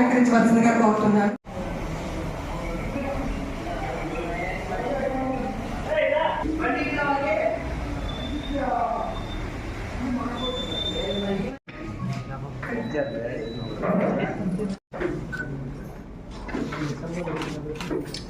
అలంకరించవలసిందిగా కోరుతున్నాను you.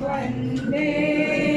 Vande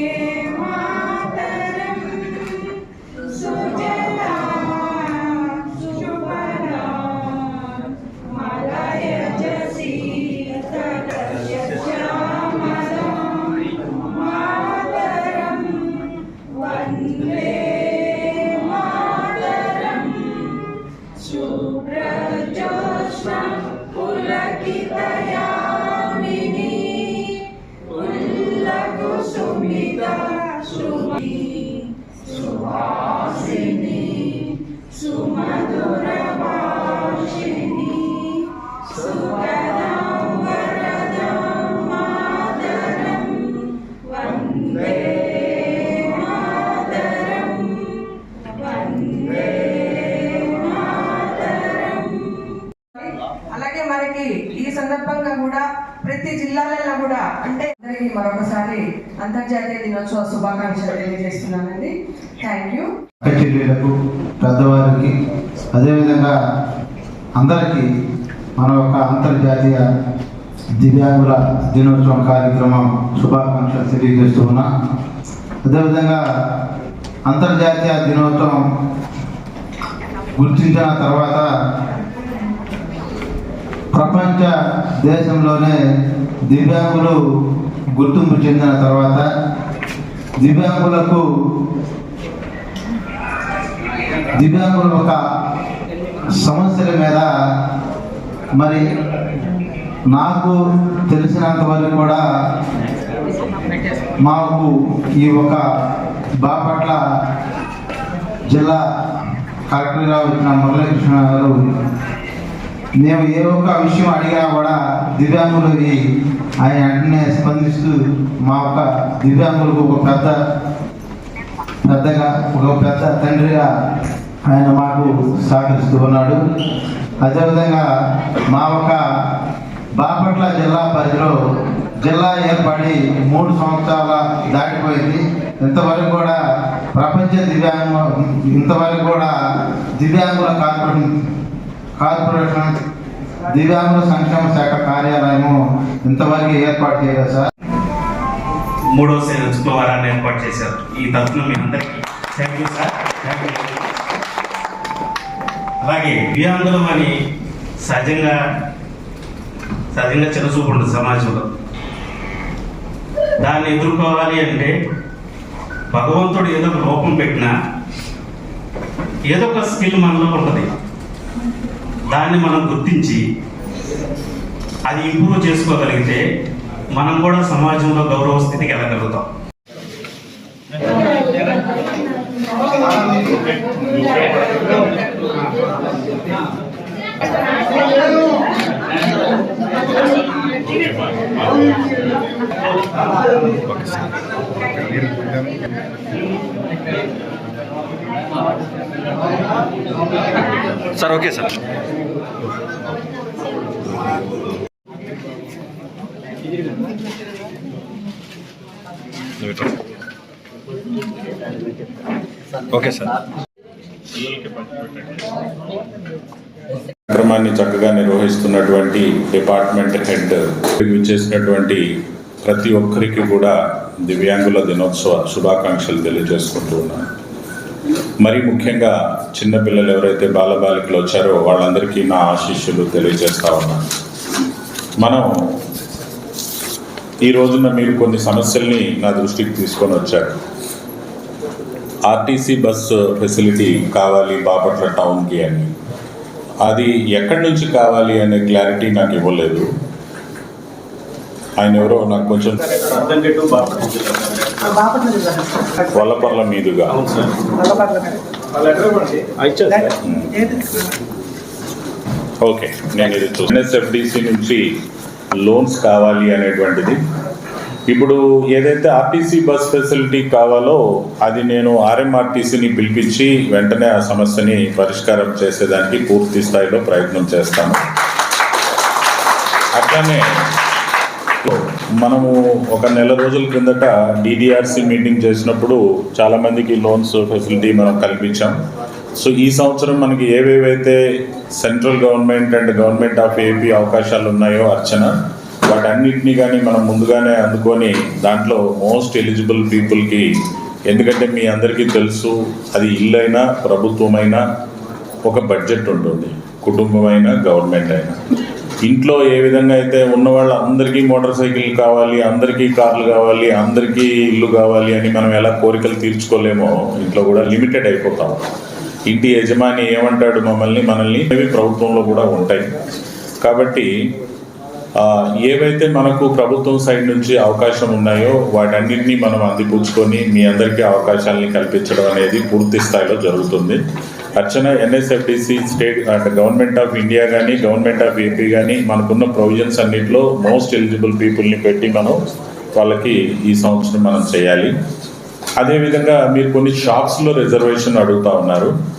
ప్రతి జిల్లాలలో కూడా అంటే అందరికీ మరొకసారి అంతర్జాతీయ దినోత్సవ శుభాకాంక్షలు తెలియజేస్తున్నానండి. థ్యాంక్ యూ అక్క చెల్లెలకు పెద్దవారికి అదేవిధంగా అందరికీ మన యొక్క అంతర్జాతీయ దివ్యాంగుల దినోత్సవం కార్యక్రమం శుభాకాంక్షలు తెలియజేస్తూ ఉన్నా. అదేవిధంగా అంతర్జాతీయ దినోత్సవం గుర్తించిన తర్వాత ప్రపంచ దేశంలోనే దివ్యాంగులు గుర్తింపు చెందిన తర్వాత దివ్యాంగులకు దివ్యాంగుల ఒక సమస్యల మీద మరి నాకు తెలిసినంత వరకు కూడా మాకు ఈ ఒక బాపట్ల జిల్లా కలెక్టర్గా వచ్చిన మురళీకృష్ణ గారు మేము ఏ ఒక్క విషయం అడిగినా కూడా దివ్యాంగులవి ఆయన వెంటనే స్పందిస్తూ మా యొక్క దివ్యాంగులకు ఒక పెద్ద పెద్దగా ఒక పెద్ద తండ్రిగా ఆయన మాకు సహకరిస్తూ ఉన్నాడు. అదేవిధంగా మా ఒక బాపట్ల జిల్లా పరిధిలో జిల్లా ఏర్పడి మూడు సంవత్సరాల దాటిపోయింది. ఇంతవరకు కూడా ప్రపంచ దివ్యాంగ ఇంతవరకు కూడా దివ్యాంగుల కార్పొరేషన్ కార్పొరేషన్ దివ్యాంగుల సంక్షేమ శాఖ కార్యాలయము ఇంతవరకు ఏర్పాటు చేయలేదు సార్. మూడో శుక్రవారాన్ని ఏర్పాటు చేశారు. ఈ తరఫున మీ అందరికీ థ్యాంక్ యూ సార్ అలాగే దివ్యాంగులం అని సహజంగా సహజంగా చిన్నచూపు ఉంటుంది సమాజంలో. దాన్ని ఎదుర్కోవాలి అంటే భగవంతుడు ఏదో ఒక రూపం పెట్టినా ఏదో ఒక స్కిల్ మనలో ఉంటుంది. దాన్ని మనం గుర్తించి అది ఇంప్రూవ్ చేసుకోగలిగితే మనం కూడా సమాజంలో గౌరవ స్థితికి వెళ్ళగలుగుతాం. Sir okay sir. Okay sir. కార్యక్రమాన్ని చక్కగా నిర్వహిస్తున్నటువంటి డిపార్ట్మెంట్ హెడ్ చేసినటువంటి ప్రతి ఒక్కరికి కూడా దివ్యాంగుల దినోత్సవ శుభాకాంక్షలు తెలియజేసుకుంటూ ఉన్నాను. మరి ముఖ్యంగా చిన్నపిల్లలు ఎవరైతే బాలబాలికలు వచ్చారో వాళ్ళందరికీ నా ఆశీస్సులు తెలియజేస్తా ఉన్నాను. మనం ఈ రోజున మీరు కొన్ని సమస్యల్ని నా దృష్టికి తీసుకొని వచ్చారు. ఆర్టీసీ బస్సు ఫెసిలిటీ కావాలి బాపట్ల టౌన్కి అని. అది ఎక్కడి నుంచి కావాలి అనే క్లారిటీ నాకు ఇవ్వలేదు. ఆయన ఎవరో నాకు కొంచెం వల్లపర్ల మీదుగా. ఓకే నేను ఇది ఎన్ఎస్ఎఫ్డిసి నుంచి లోన్స్ కావాలి అనేటువంటిది. ఇప్పుడు ఏదైతే ఆర్టీసీ బస్ ఫెసిలిటీ కావాలో అది నేను ఆర్ఎంఆర్టీసీని పిలిపించి వెంటనే ఆ సమస్యని పరిష్కారం చేసేదానికి పూర్తి స్థాయిలో ప్రయత్నం చేస్తాను. అట్లానే మనము ఒక నెల రోజుల క్రిందట డిడిఆర్సీ మీటింగ్ చేసినప్పుడు చాలామందికి లోన్స్ ఫెసిలిటీ మనం కల్పించాం. సో ఈ సంవత్సరం మనకి ఏవేవైతే central government and government of AP అవకాశాలు ఉన్నాయో అర్చన వాటన్నిటిని కానీ మనం ముందుగానే అందుకొని దాంట్లో మోస్ట్ ఎలిజిబుల్ పీపుల్కి ఎందుకంటే మీ అందరికీ తెలుసు అది ఇల్లైనా ప్రభుత్వమైనా ఒక బడ్జెట్ ఉంటుంది. కుటుంబమైనా గవర్నమెంట్ అయినా. ఇంట్లో ఏ విధంగా అయితే ఉన్న వాళ్ళందరికీ మోటార్ సైకిల్ కావాలి అందరికీ కార్లు కావాలి అందరికీ ఇల్లు కావాలి అని మనం ఎలా కోరికలు తీర్చుకోలేమో ఇంట్లో కూడా లిమిటెడ్ అయిపోతాం. ఇంటి యజమాని ఏమంటాడు మమ్మల్ని మనల్ని ప్రభుత్వంలో కూడా ఉంటాయి. కాబట్టి ఏవైతే మనకు ప్రభుత్వం సైడ్ నుంచి అవకాశం ఉన్నాయో వాటన్నింటినీ మనం అందిపుచ్చుకొని మీ అందరికీ అవకాశాలని కల్పించడం అనేది పూర్తి స్థాయిలో జరుగుతుంది. అర్చన ఎన్ఎస్ఎఫ్డిసి స్టేట్ అంటే గవర్నమెంట్ ఆఫ్ ఇండియా కానీ గవర్నమెంట్ ఆఫ్ ఏపీ కానీ మనకున్న ప్రొవిజన్స్ అన్నింటిలో మోస్ట్ ఎలిజిబుల్ పీపుల్ని పెట్టి మనం వాళ్ళకి ఈ సంవత్సరం మనం చేయాలి. అదేవిధంగా మీరు కొన్ని షాప్స్లో రిజర్వేషన్ అడుగుతా ఉన్నారు.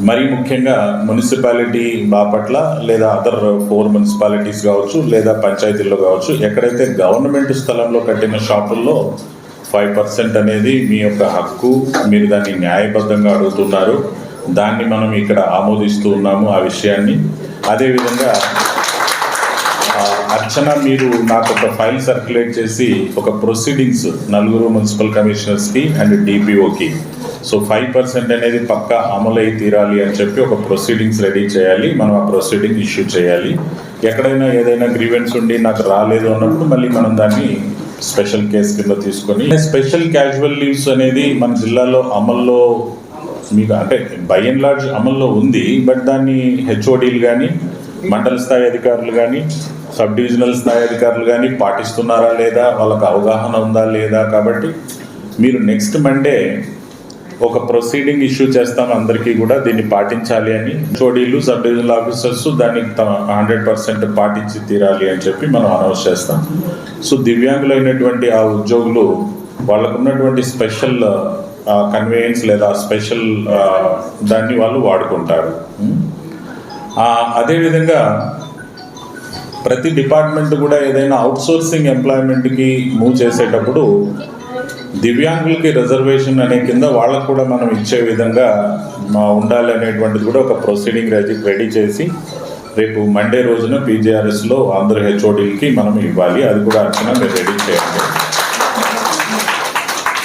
మరీ ముఖ్యంగా మున్సిపాలిటీ బాపట్ల లేదా అదర్ ఫోర్ మున్సిపాలిటీస్ కావచ్చు లేదా పంచాయతీల్లో కావచ్చు ఎక్కడైతే గవర్నమెంట్ స్థలంలో కట్టిన షాపుల్లో ఫైవ్ పర్సెంట్ అనేది మీ యొక్క హక్కు మీరు దాన్ని న్యాయబద్ధంగా అడుగుతున్నారు దాన్ని మనం ఇక్కడ ఆమోదిస్తూ ఉన్నాము ఆ విషయాన్ని. అదేవిధంగా ఆ, అర్చన మీరు నాకు ఒక ఫైల్ సర్క్యులేట్ చేసి ఒక ప్రొసీడింగ్స్ నలుగురు మున్సిపల్ కమిషనర్స్కి అండ్ డిపిఓకి సో ఫైవ్ పర్సెంట్ అనేది పక్కా అమలు అయి తీరాలి అని చెప్పి ఒక ప్రొసీడింగ్స్ రెడీ చేయాలి. మనం ఆ ప్రొసీడింగ్ ఇష్యూ చేయాలి. ఎక్కడైనా ఏదైనా గ్రీవెన్స్ ఉండి నాకు రాలేదు అన్నప్పుడు మళ్ళీ మనం దాన్ని స్పెషల్ కేసు కింద తీసుకొని స్పెషల్ క్యాజువల్ లీవ్స్ అనేది మన జిల్లాలో అమల్లో మీకు అంటే బై అండ్ లార్జ్ అమల్లో ఉంది. బట్ దాన్ని హెచ్ఓడీలు కానీ మండల స్థాయి అధికారులు కానీ సబ్ డివిజనల్ స్థాయి అధికారులు కానీ పాటిస్తున్నారా లేదా? వాళ్ళకి అవగాహన ఉందా లేదా? కాబట్టి మీరు నెక్స్ట్ మండే ఒక ప్రొసీడింగ్ ఇష్యూ చేస్తాం అందరికీ కూడా దీన్ని పాటించాలి అని. చోడీలు సబ్ డివిజనల్ ఆఫీసర్స్ దాన్ని హండ్రెడ్ పర్సెంట్ పాటించి తీరాలి అని చెప్పి మనం అనౌన్స్ చేస్తాం. సో దివ్యాంగులైనటువంటి ఆ ఉద్యోగులు వాళ్ళకు ఉన్నటువంటి స్పెషల్ కన్వీనియన్స్ లేదా స్పెషల్ దాన్ని వాళ్ళు వాడుకుంటారు. అదేవిధంగా ప్రతి డిపార్ట్మెంట్ కూడా ఏదైనా అవుట్సోర్సింగ్ ఎంప్లాయ్మెంట్కి మూవ్ చేసేటప్పుడు దివ్యాంగులకి రిజర్వేషన్ అనే కింద వాళ్ళకు కూడా మనం ఇచ్చే విధంగా మా ఉండాలి అనేటువంటిది కూడా ఒక ప్రొసీడింగ్ రెడీ రెడీ చేసి రేపు మండే రోజున పీజీఆర్ఎస్లో అందరు హెచ్ఓడీలకి మనం ఇవ్వాలి. అది కూడా అర్చన మీరు రెడీ చేయండి.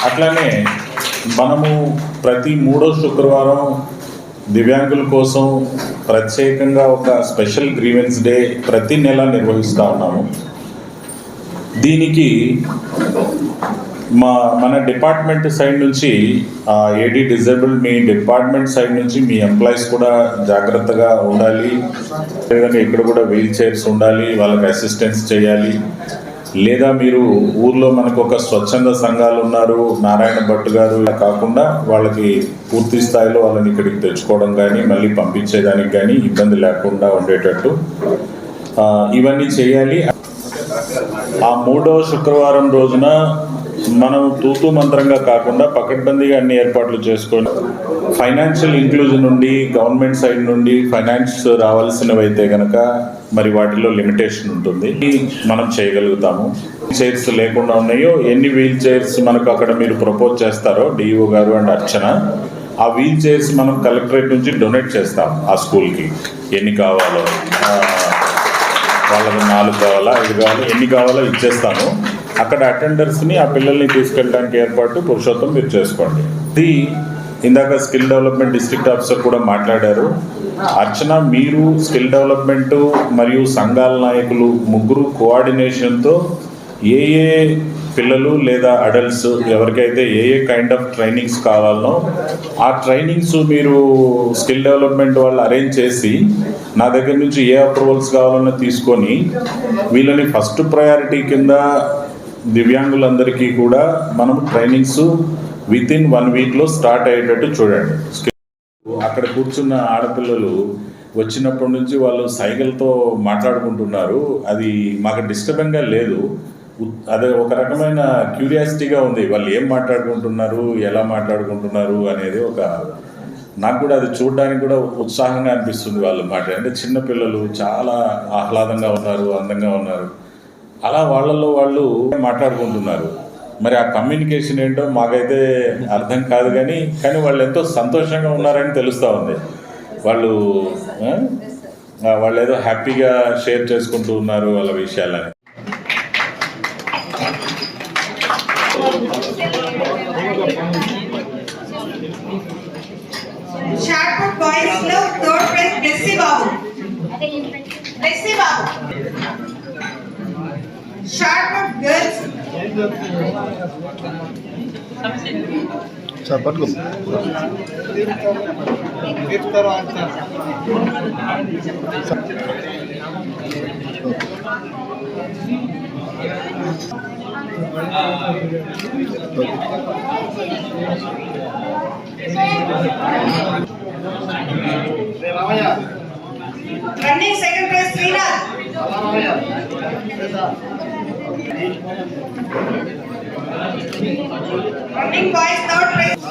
అట్లానే మనము ప్రతి మూడో శుక్రవారం దివ్యాంగుల కోసం ప్రత్యేకంగా ఒక స్పెషల్ గ్రీవెన్స్ డే ప్రతి నెల నిర్వహిస్తూ ఉన్నాము. దీనికి మా మన డిపార్ట్మెంట్ సైడ్ నుంచి ఏడీ డిజేబుల్ మీ డిపార్ట్మెంట్ సైడ్ నుంచి మీ ఎంప్లాయీస్ కూడా జాగ్రత్తగా ఉండాలి. లేదంటే ఇక్కడ కూడా వీల్ చైర్స్ ఉండాలి వాళ్ళకి అసిస్టెన్స్ చేయాలి. లేదా మీరు ఊర్లో మనకు ఒక స్వచ్ఛంద సంఘాలు ఉన్నారు నారాయణ భట్ గారు ఇలా కాకుండా వాళ్ళకి పూర్తి స్థాయిలో వాళ్ళని ఇక్కడికి తెచ్చుకోవడం కానీ మళ్ళీ పంపించేదానికి కానీ ఇబ్బంది లేకుండా ఉండేటట్టు ఇవన్నీ చేయాలి. ఆ మూడవ శుక్రవారం రోజున మనం తూతూ మంత్రంగా కాకుండా పకడ్బందీగా అన్ని ఏర్పాట్లు చేసుకొని ఫైనాన్షియల్ ఇంక్లూజన్ నుండి గవర్నమెంట్ సైడ్ నుండి ఫైనాన్స్ రావాల్సినవి అయితే కనుక మరి వాటిలో లిమిటేషన్ ఉంటుంది. మనం చేయగలుగుతాము. చైర్స్ లేకుండా ఉన్నాయో ఎన్ని వీల్ చైర్స్ మనకు అక్కడ మీరు ప్రపోజ్ చేస్తారో డిఈఓ గారు అండ్ అర్చన ఆ వీల్ చైర్స్ మనం కలెక్టరేట్ నుంచి డొనేట్ చేస్తాం ఆ స్కూల్కి. ఎన్ని కావాలో. వాళ్ళకి నాలుగు కావాలా ఐదు కావాలా ఎన్ని కావాలో ఇచ్చేస్తాను అక్కడ అటెండర్స్ని ఆ పిల్లల్ని తీసుకెళ్ళడానికి ఏర్పాటు పురుషోత్తం మీరు చేసుకోండి. ఇది ఇందాక స్కిల్ డెవలప్మెంట్ డిస్ట్రిక్ట్ ఆఫీసర్ కూడా మాట్లాడారు. అర్చన మీరు స్కిల్ డెవలప్మెంట్ మరియు సంఘాల నాయకులు ముగ్గురు కోఆర్డినేషన్తో ఏ ఏ పిల్లలు లేదా అడల్ట్స్ ఎవరికైతే ఏ ఏ కైండ్ ఆఫ్ ట్రైనింగ్స్ కావాలనో ఆ ట్రైనింగ్స్ మీరు స్కిల్ డెవలప్మెంట్ వాళ్ళు అరేంజ్ చేసి నా దగ్గర నుంచి ఏ అప్రూవల్స్ కావాలన్నా తీసుకొని వీళ్ళని ఫస్ట్ ప్రయారిటీ కింద దివ్యాంగులందరికీ కూడా మనం ట్రైనింగ్స్ విత్ ఇన్ వన్ వీక్లో స్టార్ట్ అయ్యేటట్టు చూడండి. అక్కడ కూర్చున్న ఆడపిల్లలు వచ్చినప్పటి నుంచి వాళ్ళు సైకిల్తో మాట్లాడుకుంటున్నారు. అది మాకు డిస్టర్బెంగ్గా లేదు. అదే ఒక రకమైన క్యూరియాసిటీగా ఉంది. వాళ్ళు ఏం మాట్లాడుకుంటున్నారు ఎలా మాట్లాడుకుంటున్నారు అనేది ఒక నాకు కూడా అది చూడడానికి కూడా ఉత్సాహంగా అనిపిస్తుంది వాళ్ళ మాట. అంటే చిన్నపిల్లలు చాలా ఆహ్లాదంగా ఉన్నారు అందంగా ఉన్నారు. అలా వాళ్ళల్లో వాళ్ళు మాట్లాడుకుంటున్నారు. మరి ఆ కమ్యూనికేషన్ ఏంటో మాకైతే అర్థం కాదు కానీ కానీ వాళ్ళు ఎంతో సంతోషంగా ఉన్నారని తెలుస్తూ ఉంది. వాళ్ళు వాళ్ళు ఏదో హ్యాపీగా షేర్ చేసుకుంటూ ఉన్నారు వాళ్ళ విషయాలని. Running second prize Srinath Running boys third prize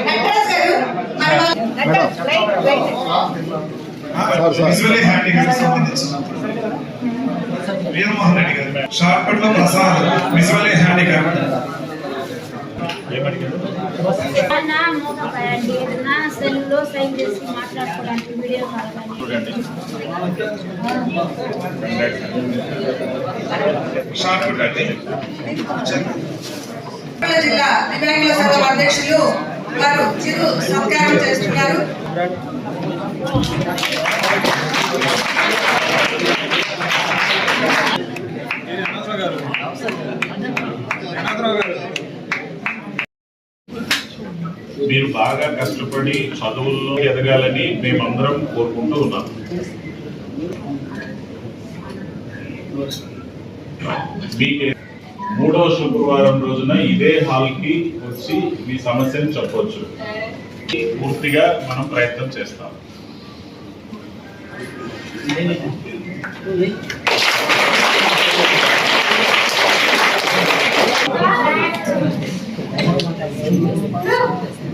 Nataraj గారు మన వాళ్ళు- Nataraj, right, right. Visually handicap సంబంధించిన వీరమోహన్ రెడ్డి గారు. షార్ట్ పట్లో ప్రసాద్ విజువల్లీ హ్యాండిక్యాప్. నా సెల్లో సైన్ చేసి మాట్లాడుకోవడానికి వీడియో కాల్ జిల్లా దివ్యాంగుల సంఘం అధ్యక్షులు వారు చిరు సత్కారం చేస్తున్నారు. బాగా కష్టపడి చదువుల్లో ఎదగాలని మేమందరం కోరుకుంటూ ఉన్నాం. మూడో శుక్రవారం రోజున ఇదే హాల్కి వచ్చి మీ సమస్యను చెప్పవచ్చు పూర్తిగా మనం ప్రయత్నం చేస్తాం.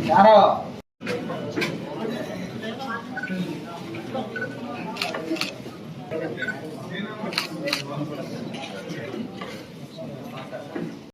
Claro.